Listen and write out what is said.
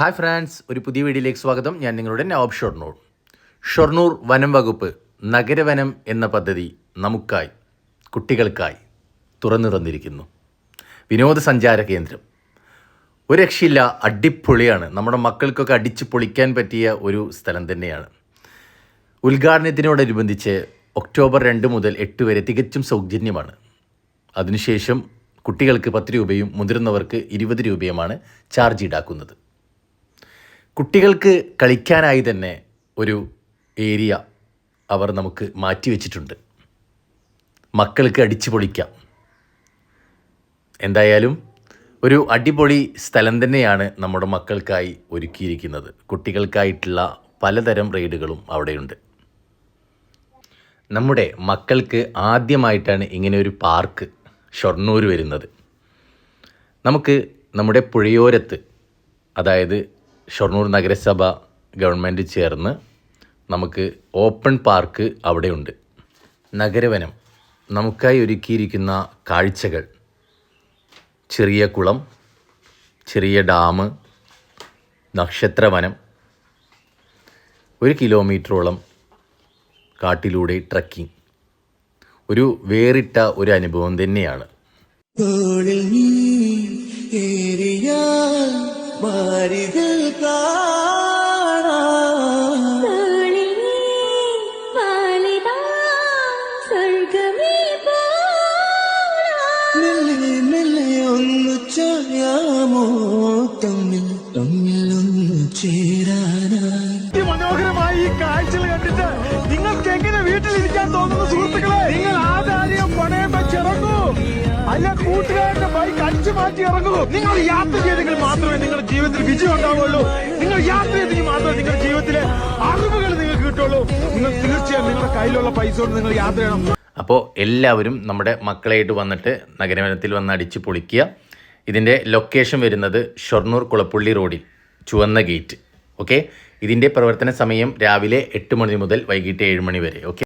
Hi France ഒരു പുതിയ വീഡിയോയിലേക്ക് സ്വാഗതം. ഞാൻ നിങ്ങളുടെ നവാബ് ഷൊർണൂർ. ഷൊർണൂർ വനം വകുപ്പ് നഗരവനം എന്ന പദ്ധതി നമുക്കായി കുട്ടികൾക്കായി തുറന്നു തന്നിരിക്കുന്നു. വിനോദസഞ്ചാര കേന്ദ്രം. ഒരു രക്ഷയില്ല അടിപൊളിയാണ്. നമ്മുടെ മക്കൾക്കൊക്കെ അടിച്ചു പൊളിക്കാൻ പറ്റിയ ഒരു സ്ഥലം തന്നെയാണ്. ഉദ്ഘാടനത്തിനോടനുബന്ധിച്ച് ഒക്ടോബർ രണ്ട് മുതൽ എട്ട് വരെ തികച്ചും സൗജന്യമാണ്. അതിനുശേഷം കുട്ടികൾക്ക് പത്ത് രൂപയും മുതിർന്നവർക്ക് ഇരുപത് രൂപയുമാണ് ചാർജ് ഈടാക്കുന്നത്. കുട്ടികൾക്ക് കളിക്കാനായി തന്നെ ഒരു ഏരിയ അവർ നമുക്ക് മാറ്റി വെച്ചിട്ടുണ്ട്. മക്കൾക്ക് അടിച്ചു പൊളിക്കാം. എന്തായാലും ഒരു അടിപൊളി സ്ഥലം തന്നെയാണ് നമ്മുടെ മക്കൾക്കായി ഒരുക്കിയിരിക്കുന്നത്. കുട്ടികൾക്കായിട്ടുള്ള പലതരം റൈഡുകളും അവിടെയുണ്ട്. നമ്മുടെ മക്കൾക്ക് ആദ്യമായിട്ടാണ് ഇങ്ങനെ ഒരു പാർക്ക് ഷൊർണൂർ വരുന്നത്. നമുക്ക് നമ്മുടെ പുഴയോരത്ത് അതായത് ഷൊർണൂർ നഗരസഭ ഗവൺമെന്റ് ചേർന്ന് നമുക്ക് ഓപ്പൺ പാർക്ക് അവിടെയുണ്ട്. നഗരവനം. നമുക്കായി ഒരുക്കിയിരിക്കുന്ന കാഴ്ചകൾ. ചെറിയ കുളം ചെറിയ ഡാം നക്ഷത്രവനം. ഒരു കിലോമീറ്ററോളം കാട്ടിലൂടെ ട്രക്കിംഗ്. ഒരു വേറിട്ട ഒരു അനുഭവം തന്നെയാണ്. തോളിൽ മെല്ലെ ഒന്ന് ചായാമോ തമ്മിൽ തമ്മിൽ ഒന്ന് ചേരാനായി മനോഹരമായി ഈ കാഴ്ചകൾ കണ്ടിട്ട് നിങ്ങൾക്ക് എങ്ങനെ വീട്ടിലിരിക്കാൻ തോന്നുന്നു സുഹൃത്തുക്കളെ? നിങ്ങൾ ആദാര്യം പണയം വെച്ചിറങ്ങൂ അല്ല കൂട്ടുകാരുടെ ബൈക്ക് അടിച്ചു മാറ്റി ഇറങ്ങൂ. നിങ്ങൾ യാത്ര ചെയ്തെങ്കിൽ മാത്രമേ നിങ്ങളുടെ വിജയം ഉണ്ടാവുള്ളൂ നിങ്ങൾ യാത്ര ചെയ്തെങ്കിൽ മാത്രമേ നിങ്ങളുടെ ജീവിതത്തിലെ അറിവുകൾ നിങ്ങൾക്ക് കിട്ടുള്ളൂ. നിങ്ങൾ തീർച്ചയായും നിങ്ങളുടെ കയ്യിലുള്ള പൈസ കൊണ്ട് നിങ്ങൾ യാത്ര ചെയ്യണം. അപ്പോൾ എല്ലാവരും നമ്മുടെ മക്കളായിട്ട് വന്നിട്ട് നഗരവനത്തിൽ വന്ന് അടിച്ച് പൊളിക്കുക. ഇതിന്റെ ലൊക്കേഷൻ വരുന്നത് ഷൊർണൂർ കുളപ്പള്ളി റോഡിൽ ചുവന്ന ഗേറ്റ്. ഓക്കെ ഇതിന്റെ പ്രവർത്തന സമയം രാവിലെ എട്ട് മണി മുതൽ വൈകിട്ട് ഏഴ് മണി വരെ. ഓക്കെ